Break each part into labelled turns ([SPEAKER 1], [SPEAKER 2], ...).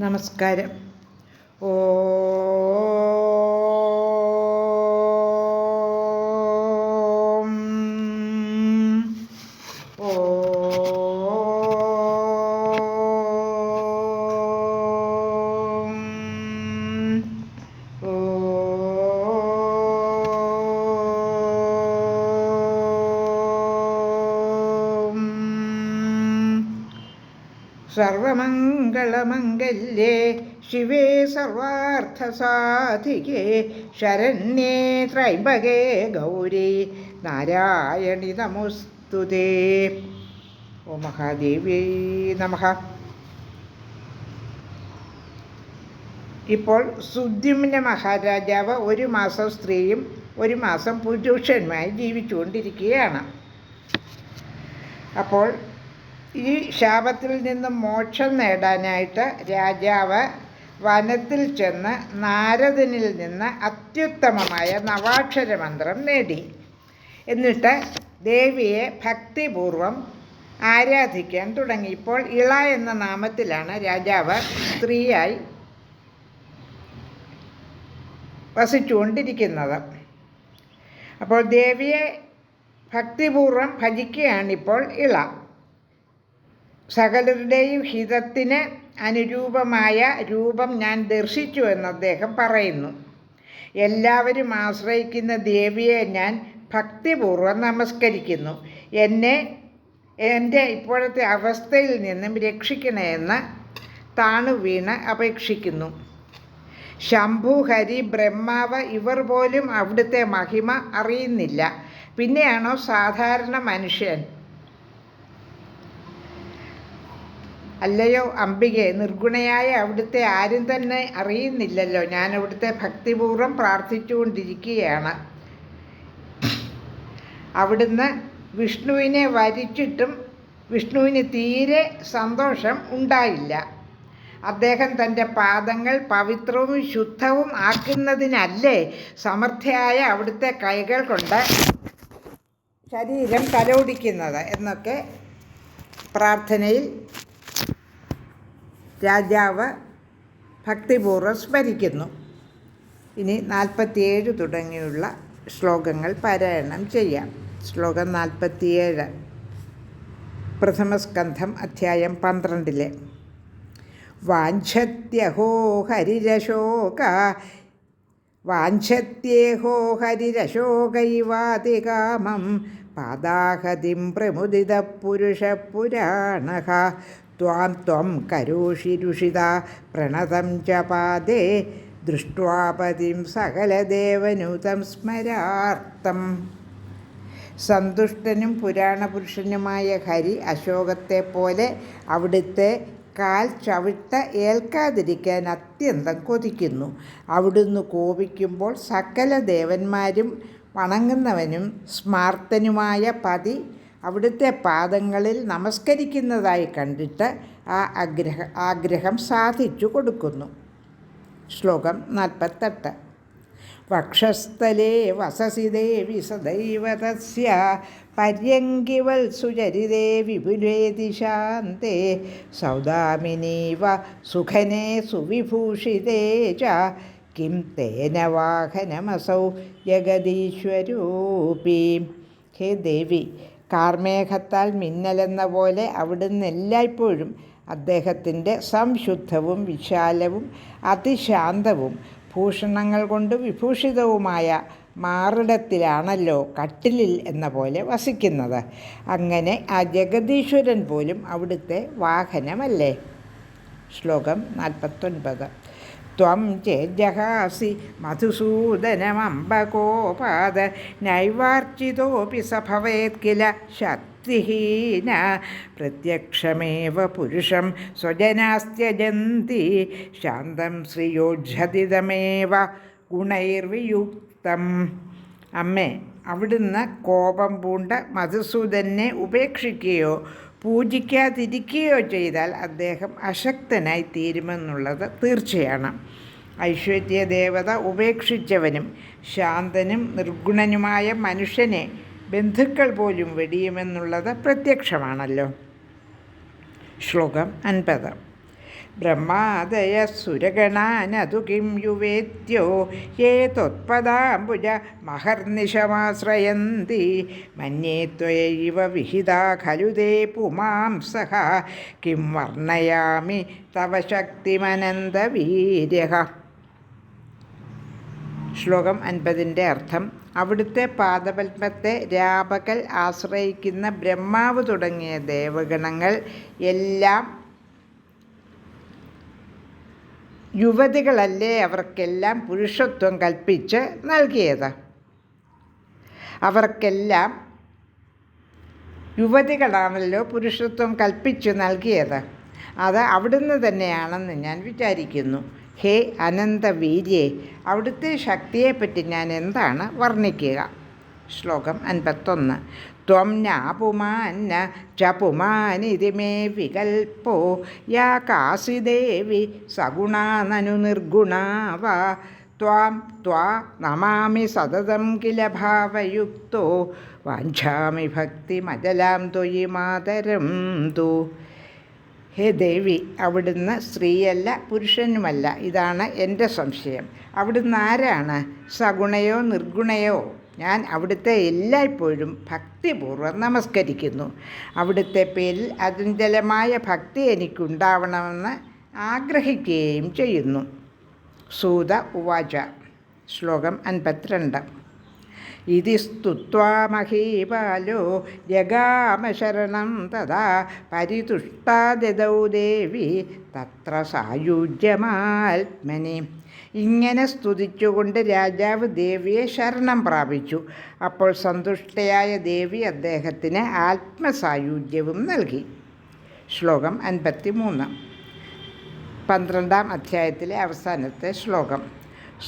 [SPEAKER 1] നമസ്കാരം. ഓ സർവമംഗളമംഗല്യേ ശിവേ സർവാർത്ഥസാധികേ ശരണ്യേ ത്രൈംബകേ ഗൗരി നാരായണി നമോസ്തുതേ ഓ മഹാദേവി നമഃ. ഇപ്പോൾ സുദ്യുമ്ന മഹാരാജാവ് ഒരു മാസം സ്ത്രീയും ഒരു മാസം പുരുഷന്മാരും ജീവിച്ചുകൊണ്ടിരിക്കുകയാണ്. അപ്പോൾ ഈ ശാപത്തിൽ നിന്നും മോക്ഷം നേടാനായിട്ട് രാജാവ് വനത്തിൽ ചെന്ന് നാരദനിൽ നിന്ന് അത്യുത്തമമായ നവാക്ഷര മന്ത്രം നേടി. എന്നിട്ട് ദേവിയെ ഭക്തിപൂർവം ആരാധിക്കാൻ തുടങ്ങി. ഇപ്പോൾ ഇള എന്ന നാമത്തിലാണ് രാജാവ് സ്ത്രീയായി വസിച്ചുകൊണ്ടിരിക്കുന്നത്. അപ്പോൾ ദേവിയെ ഭക്തിപൂർവം ഭജിക്കുകയാണിപ്പോൾ ഇള. സകലരുടെയും ഹിതത്തിന് അനുരൂപമായ രൂപം ഞാൻ ദർശിച്ചു എന്ന് അദ്ദേഹം പറയുന്നു. എല്ലാവരും ആശ്രയിക്കുന്ന ദേവിയെ ഞാൻ ഭക്തിപൂർവം നമസ്കരിക്കുന്നു. എന്നെ എന്റെ ഇപ്പോഴത്തെ അവസ്ഥയിൽ നിന്നും രക്ഷിക്കണമെന്ന് താണു വീണ് അപേക്ഷിക്കുന്നു. ശംഭു ഹരി ബ്രഹ്മാവ് ഇവർ പോലും അവിടുത്തെ മഹിമ അറിയുന്നില്ല. പിന്നെയാണോ സാധാരണ മനുഷ്യൻ? അല്ലയോ അംബികെ നിർഗുണയായ അവിടുത്തെ ആരും തന്നെ അറിയുന്നില്ലല്ലോ. ഞാൻ അവിടുത്തെ ഭക്തിപൂർവം പ്രാർത്ഥിച്ചുകൊണ്ടിരിക്കുകയാണ്. അവിടുന്ന് വിഷ്ണുവിനെ വരിച്ചിട്ടും വിഷ്ണുവിന് തീരെ സന്തോഷം ഉണ്ടായില്ല. അദ്ദേഹം തന്റെ പാദങ്ങൾ പവിത്രവും ശുദ്ധവും ആക്കുന്നതിനല്ലേ സമർത്ഥയായ അവിടുത്തെ കൈകൾ കൊണ്ട് ശരീരം കലോടിക്കുന്നത് എന്നൊക്കെ പ്രാർത്ഥനയിൽ രാജാവ് ഭക്തിപൂർവം സ്മരിക്കുന്നു. ഇനി നാൽപ്പത്തിയേഴ് തുടങ്ങിയുള്ള ശ്ലോകങ്ങൾ പാരായണം ചെയ്യാം. ശ്ലോകം നാൽപ്പത്തിയേഴ്. പ്രഥമസ്കന്ധം അധ്യായം പന്ത്രണ്ടിലെ. വാഞ്ചത്യഹോ ഹരിരശോക വാഞ്ചത്യേഹോ ഹരിരശോകൈവാതികാമം പാദാഹതിം പ്രമുദിത പുരുഷപുരാണ ത്വാം ത്വം കരോഷിരുഷിത പ്രണതം ച പാദേ ദൃഷ്ടപതിം സകലദേവനുതം സ്മരാർത്ഥം. സന്തുഷ്ടനും പുരാണപുരുഷനുമായ ഹരി അശോകത്തെ പോലെ അവിടുത്തെ കാൽ ചവിട്ട ഏൽക്കാതിരിക്കാൻ അത്യന്തം കൊതിക്കുന്നു. അവിടുന്ന് കോപിക്കുമ്പോൾ സകല ദേവന്മാരും വണങ്ങുന്നവനും സ്മാർത്തനുമായ പതി അവിടുത്തെ പാദങ്ങളിൽ നമസ്കരിക്കുന്നതായി കണ്ടിട്ട് ആ ആഗ്രഹ ആഗ്രഹം സാധിച്ചു കൊടുക്കുന്നു. ശ്ലോകം നാൽപ്പത്തെട്ട്. വക്ഷസ്ഥലേ വസസി ദേവി സദൈവ തസ്യ പര്യങ്കിവൽ സുചരിതേ വിപുലേതി ശാന്തേ സൗദാമിനീവ സുഖനേ സുവിഭൂഷിതേ ച കിം തേന വാഹനമസൗ ജഗദീശ്വരൂപീം. ഹേ ദേവി കാർമേഘത്താൽ മിന്നലെന്ന പോലെ അവിടുന്ന് എല്ലായ്പ്പോഴും അദ്ദേഹത്തിന്റെ സംശുദ്ധവും വിശാലവും അതിശാന്തവും ഭൂഷണങ്ങൾ കൊണ്ട് വിഭൂഷിതവുമായ മാറിടത്തിലാണല്ലോ കട്ടിലിൽ എന്ന പോലെ വസിക്കുന്നത്. അങ്ങനെ ആ ജഗദീശ്വരൻ പോലും അവിടുത്തെ വാഹനമല്ലേ? ശ്ലോകം നാൽപ്പത്തൊൻപത്. ത്വം ചേജഹാസി മധുസൂദനമംബകോപാദ നൈവാർച്ചിതോപി സഭവേത് കില ശക്തിഹീന. പ്രത്യക്ഷമേവ പുരുഷം സ്വജനാസ്ത്യജന്തി ശാന്തം ശ്രീയോജതിതമേവ ഗുണൈർവിയുക്തം. അമ്മേ അവിടുന്ന് കോപം പൂണ്ട മധുസൂദനെ ഉപേക്ഷിക്കുകയോ പൂജിക്കാതിരിക്കുകയോ ചെയ്താൽ അദ്ദേഹം അശക്തനായി തീരുമെന്നുള്ളത് തീർച്ചയാണ്. ഐശ്വര്യ ദേവത ഉപേക്ഷിച്ചവനും ശാന്തനും നിർഗുണനുമായ മനുഷ്യനെ ബന്ധുക്കൾ പോലും വെടിയുമെന്നുള്ളത് പ്രത്യക്ഷമാണല്ലോ. ശ്ലോകം അൻപത്. ബ്രഹ്മാദയ സുരഗണാനതു കിം യുവേദ്യോ? യേ ത്വത്പദാംബുജ മഹർനിശമാശ്രയന്തി? മന്യേ ത്വയൈവ വിഹിതാ ഖലു തേ പുമാംസഹ. കിം വർണയാമി തവ ശക്തിമനന്തവീര്യ ശ്ലോകം അൻപതിന്റെ അർത്ഥം അവിടുത്തെ പാദപത്മത്തെ രാപകൽ ആശ്രയിക്കുന്ന ബ്രഹ്മാവ് തുടങ്ങിയ ദേവഗണങ്ങൾ എല്ലാം യുവതികളല്ലേ അവർക്കെല്ലാം പുരുഷത്വം കൽപ്പിച്ച് നൽകിയത്? അവർക്കെല്ലാം യുവതികളാണല്ലോ പുരുഷത്വം കൽപ്പിച്ചു നൽകിയത്. അത് അവിടുന്ന് തന്നെയാണെന്ന് ഞാൻ വിചാരിക്കുന്നു. ഹേ അനന്തവീര്യെ അവിടുത്തെ ശക്തിയെപ്പറ്റി ഞാൻ എന്താണ് വർണിക്കുക? ശ്ലോകം അൻപത്തൊന്ന്. നാപുമാന്ന ച പുമാനിതി മേ വികൽപ്പോ യാ കാസി ദേവി സഗുണാനനു നിർഗുണാവ നിർഗുണാ വാ ത്വാം ത്വാ നമാമി സതതം കില ഭാവയുക്തോ വാഞ്ചാമി ഭക്തിമജലാം തൊയി മാതരം തു ഹേ ദേവി അവിടുന്ന് സ്ത്രീയല്ല പുരുഷനുമല്ല ഇതാണ് എന്റെ സംശയം. അവിടുന്ന് ആരാണ്? സഗുണയോ നിർഗുണയോ? ഞാൻ അവിടുത്തെ എല്ലായ്പ്പോഴും ഭക്തിപൂർവം നമസ്കരിക്കുന്നു. അവിടുത്തെ പേരിൽ അതിഞ്ചലമായ ഭക്തി എനിക്കുണ്ടാവണമെന്ന് ആഗ്രഹിക്കുകയും ചെയ്യുന്നു. സൂത ഉവാച ശ്ലോകം അൻപത്തിരണ്ട്. ഇതി സ്തുത്വാ ജഗാമശരണം തഥാ പരിതുഷ്ടാദൗ ദേവി തത്ര സായുജ്യമാത്മനി ഇങ്ങനെ സ്തുതിച്ചുകൊണ്ട് രാജാവ് ദേവിയെ ശരണം പ്രാപിച്ചു. അപ്പോൾ സന്തുഷ്ടയായ ദേവി അദ്ദേഹത്തിന് ആത്മസായുജ്യവും നൽകി. ശ്ലോകം അൻപത്തി മൂന്ന് പന്ത്രണ്ടാം അധ്യായത്തിലെ അവസാനത്തെ ശ്ലോകം.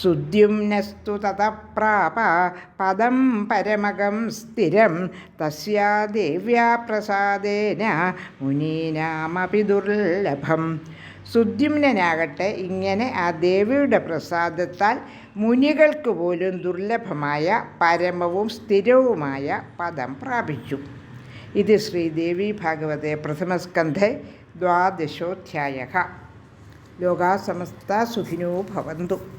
[SPEAKER 1] ശുദ്ധ്യുംനസ്തു തതപ്രാപ പദം പരമകം സ്ഥിരം തസ്യാ ദേവ്യാ പ്രസാദേന മുനീനാമപി ദുർലഭം. സുദ്യുമ്നാകട്ടെ ഇങ്ങനെ ആ ദേവിയുടെ പ്രസാദത്താൽ മുനികൾക്ക് പോലും ദുർലഭമായ പരമവും സ്ഥിരവുമായ പദം പ്രാപിച്ചു. ഇത് ശ്രീദേവി ഭാഗവത പ്രഥമസ്കന്ധ ദ്വാദശോധ്യായ ലോകാസമസ്ത സുഖിനോ ഭവന്തു.